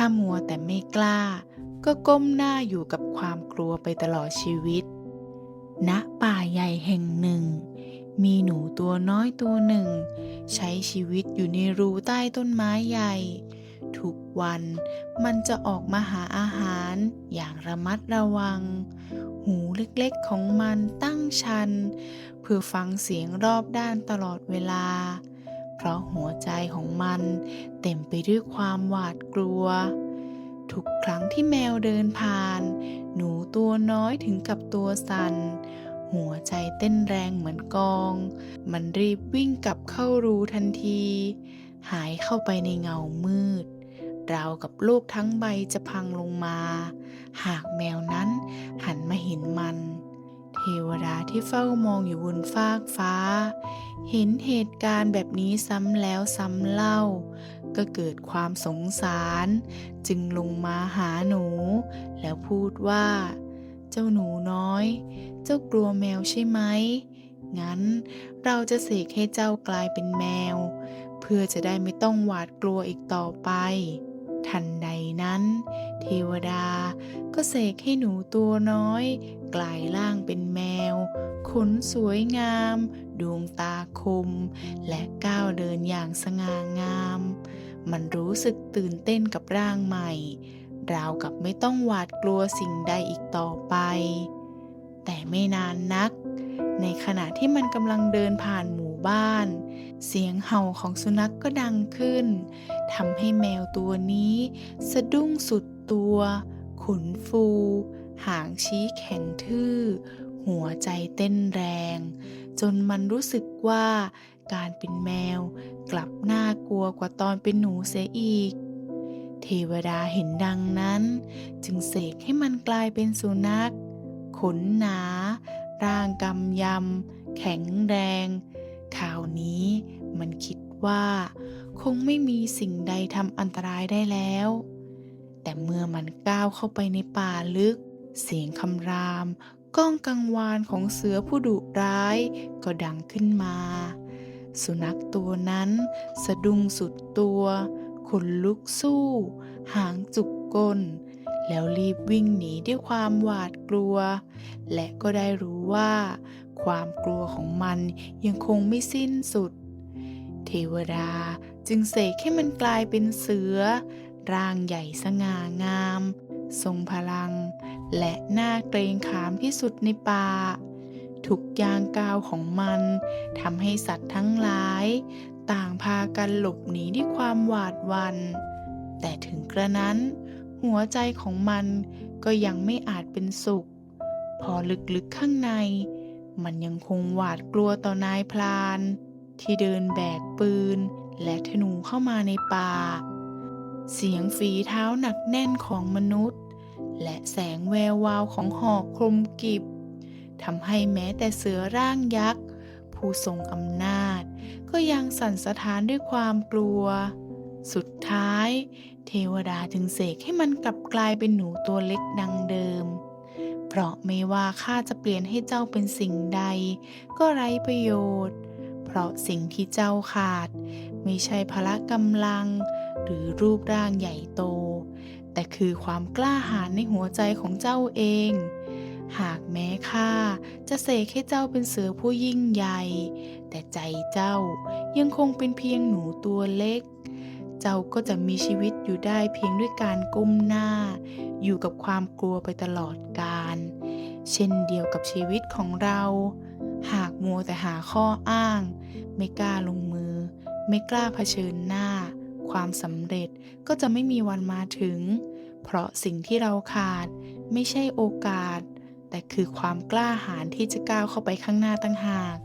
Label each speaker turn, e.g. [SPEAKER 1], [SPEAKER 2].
[SPEAKER 1] ถ้ามัวแต่ไม่กล้า ก็ก้มหน้าอยู่กับความกลัวไปตลอดชีวิต ณ ป่าใหญ่แห่งหนึ่ง มีหนูตัวน้อยตัวหนึ่ง ใช้ชีวิตอยู่ในรูใต้ต้นไม้ใหญ่ ทุกวันมันจะออกมาหาอาหารอย่างระมัดระวัง หูเล็กๆของมันตั้งชัน เพื่อฟังเสียงรอบด้านตลอดเวลา เพราะหัวใจของมันเต็มไปด้วยความหวาดกลัว ทุกครั้งที่แมวเดินผ่าน หนูตัวน้อยถึงกับตัวสั่นหัวใจเต้นแรงเหมือนกอง มันรีบวิ่งกลับเข้ารูทันที หายเข้าไปในเงามืดราวกับโลกทั้งใบจะพังลงมา หากแมวนั้นหันมาเห็นมัน วดาที่เฝ้ามองอยู่บนฟากฟ้า เห็นเหตุการณ์แบบนี้ซ้ำแล้วซ้ำเล่า ก็เกิดความสงสาร จึงลงมาหาหนู แล้วพูดว่า เจ้าหนูน้อย เจ้ากลัวแมวใช่ไหมงั้นเราจะเสกให้เจ้ากลายเป็นแมว เพื่อจะได้ไม่ต้องหวาดกลัวอีกต่อไป ทันใดนั้น เทวดาก็เสกให้หนูตัวน้อย กลายร่างเป็นแมว ขนสวยงาม ดวงตาคม และก้าวเดินอย่างสง่างาม มันรู้สึกตื่นเต้นกับร่างใหม่ ราวกับไม่ต้องหวาดกลัวสิ่งใดอีกต่อไป แต่ไม่นานนัก ในขณะที่มันกำลังเดินผ่านหมู่ บ้าน เสียงเห่าของสุนัขกก็ดังขึ้นทำให้แมวตัวนี้ สะดุ้งสุดตัว ขนฟู หางชี้แข็งทื่อ หัวใจเต้นแรง จนมันรู้สึกว่าการเป็นแมวกลับน่ากลัวกว่าตอนเป็นหนูเสียอีก เทวดาเห็นดังนั้น จึงเสกให้มันกลายเป็นสุนัข ขนหนา ร่างกำยำ แข็งแรง คราวนี้มันคิดว่า คงไม่มีสิ่งใดทำอันตรายได้แล้ว แต่เมื่อมันก้าวเข้าไปในป่าลึก เสียงคำรามก้องกังวานของเสือผู้ดุร้ายก็ดังขึ้นมา สุนัขตัวนั้นสะดุ้งสุดตัวขนลุกสู้ หางจุกก้น แล้วรีบวิ่งหนีด้วยความหวาดกลัว และก็ได้รู้ว่า ความกลัวของมันยังคงไม่สิ้นสุด เทวดาจึงเสกให้มันกลายเป็นเสือ ร่างใหญ่สง่างาม ทรงพลัง และหน่าเกรงขามที่สุดในป่า ทุกยางก้าวของมันทำให้สัตว์ทั้งหลาย ต่างพากันหลบหนีด้วยความหวาดหวัน แต่ถึงกระนั้น หัวใจของมันก็ยังไม่อาจเป็นสุข พอลึกๆข้างใน มันยังคงหวาดกลัวต่อนายพลาน ที่เดินแบกปืน และธนูเข้ามาในป่า เสียงฝีเท้าหนักแน่นของมนุษย์ และแสงแวววาวของหอกคลุมกิบทำให้แม้แต่เสือร่างยักษ์ ผู้ทรงอำนาจ ก็ยังสั่นสะท้านด้วยความกลัว สุดท้าย เทวดาจึงเสกให้มันกลับกลายเป็นหนูตัวเล็กดังเดิม เพราะไม่ว่าข้าจะเปลี่ยนให้เจ้าเป็นสิ่งใด ก็ไร้ประโยชน์ เพราะสิ่งที่เจ้าขาด ไม่ใช่พละกำลัง หรือรูปร่างใหญ่โต แต่คือความกล้าหาญในหัวใจของเจ้าเอง หากแม้ข้าจะเสกให้เจ้าเป็นเสือผู้ยิ่งใหญ่ แต่ใจเจ้ายังคงเป็นเพียงหนูตัวเล็ก เจ้าก็จะมีชีวิตอยู่ได้เพียงด้วยการก้มหน้า อยู่กับความกลัวไปตลอดกาลเช่นเดียวกับชีวิตของเรา หากมัวแต่หาข้ออ้าง ไม่กล้าลงมือ ไม่กล้าเผชิญหน้า ความสำเร็จก็จะไม่มีวันมาถึง เพราะสิ่งที่เราขาดไม่ใช่โอกาส แต่คือความกล้าหาญที่จะก้าวเข้าไปข้างหน้าตั้งหาก